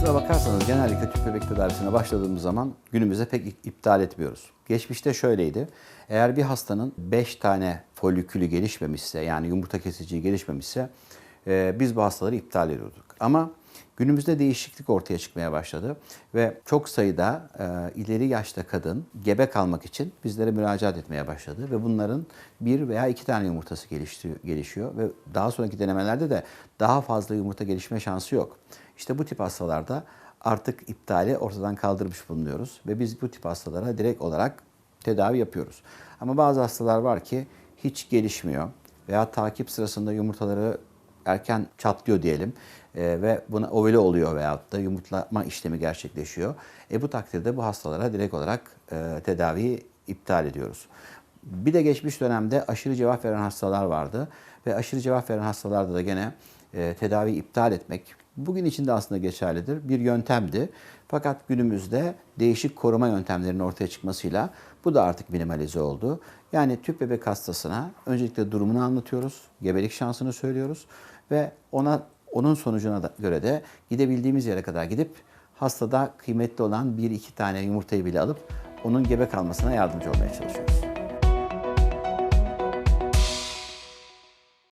bakarsanız genellikle tüp bebek tedavisine başladığımız zaman günümüzde pek ip- iptal etmiyoruz. Geçmişte şöyleydi. Eğer bir hastanın 5 tane folikülü gelişmemişse yani yumurta kesici gelişmemişse e, biz bu hastaları iptal ediyorduk. Ama günümüzde değişiklik ortaya çıkmaya başladı ve çok sayıda e, ileri yaşta kadın gebe kalmak için bizlere müracaat etmeye başladı ve bunların bir veya iki tane yumurtası gelişti- gelişiyor ve daha sonraki denemelerde de daha fazla yumurta gelişme şansı yok. İşte bu tip hastalarda artık iptali ortadan kaldırmış bulunuyoruz ve biz bu tip hastalara direkt olarak tedavi yapıyoruz. Ama bazı hastalar var ki hiç gelişmiyor veya takip sırasında yumurtaları erken çatlıyor diyelim e, ve buna ovüle oluyor veyahut da yumurtlama işlemi gerçekleşiyor. E bu takdirde bu hastalara direkt olarak e, tedaviyi iptal ediyoruz. Bir de geçmiş dönemde aşırı cevap veren hastalar vardı ve aşırı cevap veren hastalarda da gene e, tedavi iptal etmek bugün için de aslında geçerlidir. Bir yöntemdi. Fakat günümüzde değişik koruma yöntemlerinin ortaya çıkmasıyla bu da artık minimalize oldu. Yani tüp bebek hastasına öncelikle durumunu anlatıyoruz, gebelik şansını söylüyoruz ve ona onun sonucuna da göre de gidebildiğimiz yere kadar gidip hastada kıymetli olan bir iki tane yumurtayı bile alıp onun gebe kalmasına yardımcı olmaya çalışıyoruz.